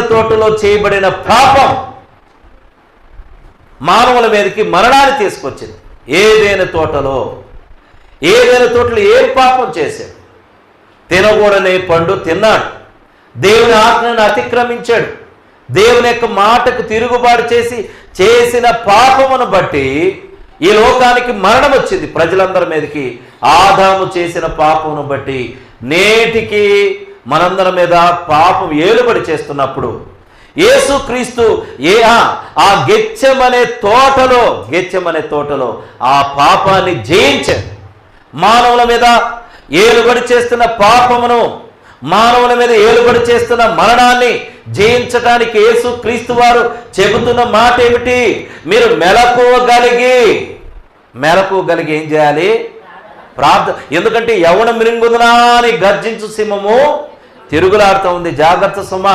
తోటలో చేయబడిన పాపం మానవుల మీదకి మరణాన్ని తీసుకొచ్చింది. ఏదైనా తోటలో ఏదైనా తోటలో ఏం పాపం చేశాడు? తినకూడని పండు తిన్నాడు. దేవుని ఆజ్ఞను అతిక్రమించాడు. దేవుని యొక్క మాటకు తిరుగుబాటు చేసి చేసిన పాపమును బట్టి ఈ లోకానికి మరణం వచ్చింది. ప్రజలందరి మీదకి ఆదాము చేసిన పాపమును బట్టి నేటికి మనందరి మీద పాపం ఏలుబడి చేస్తున్నప్పుడు యేసుక్రీస్తు ఏ ఆ- ఆ గెచ్చమనే తోటలో గెచ్చమనే తోటలో ఆ పాపాన్ని జయించాడు. మానవుల మీద ఏలుబడి చేస్తున్న పాపమును మానవుల మీద ఏలుబడి చేస్తున్న మరణాన్ని జయించటానికి యేసు క్రీస్తు వారు చెబుతున్న మాట ఏమిటి మీరు మెలకువగలిగి మెలకువగలిగి ఏం చేయాలి? ప్రార్థన ఎందుకంటే యవన మిరింగుదనా అని గర్జించు సింహము తిరుగులాడుతూ ఉంది. జాగ్రత్త సుమ.